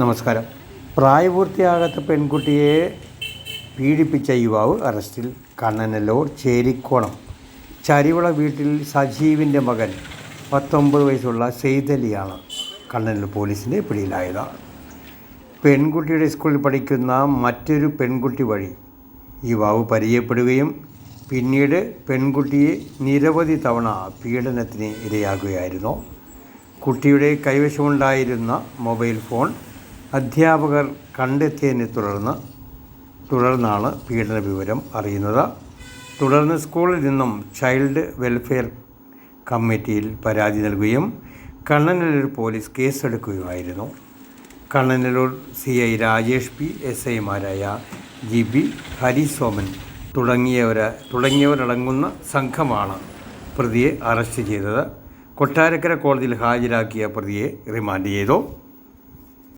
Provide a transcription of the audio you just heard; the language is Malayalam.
നമസ്കാരം. പ്രായപൂർത്തിയാകാത്ത പെൺകുട്ടിയെ പീഡിപ്പിച്ച യുവാവ് അറസ്റ്റിൽ കണ്ണനല്ലൂർ ചേരിക്കോണം. ചരിവള വീട്ടിൽ സജീവിന്റെ മകൻ പത്തൊമ്പത് വയസ്സുള്ള സെയ്തലിയാണ് കണ്ണനല്ലൂർ പോലീസിന്റെ പിടിയിലായത്. പെൺകുട്ടിയുടെ സ്കൂളിൽ പഠിക്കുന്ന മറ്റൊരു പെൺകുട്ടി വഴി യുവാവ് പരിചയപ്പെടുകയും പിന്നീട് പെൺകുട്ടിയെ നിരവധി തവണ പീഡനത്തിന് ഇരയാകുകയായിരുന്നു. കുട്ടിയുടെ കൈവശമുണ്ടായിരുന്ന മൊബൈൽ ഫോൺ അധ്യാപകർ കണ്ടെത്തിയതിനെ തുടർന്ന് തുടർന്നാണ് പീഡന വിവരം അറിയുന്നത്. തുടർന്ന് സ്കൂളിൽ നിന്നും ചൈൽഡ് വെൽഫെയർ കമ്മിറ്റിയിൽ പരാതി നൽകുകയും Kannanallur police കേസെടുക്കുകയുമായിരുന്നു. Kannanallur C I Rajesh P S ഐമാരായ ജി ബി ഹരിസോമൻ തുടങ്ങിയവർ തുടങ്ങിയവരടങ്ങുന്ന സംഘമാണ് പ്രതിയെ അറസ്റ്റ് ചെയ്തത്. കൊട്ടാരക്കര കോടതിയിൽ ഹാജരാക്കിയ പ്രതിയെ റിമാൻഡ് ചെയ്തു.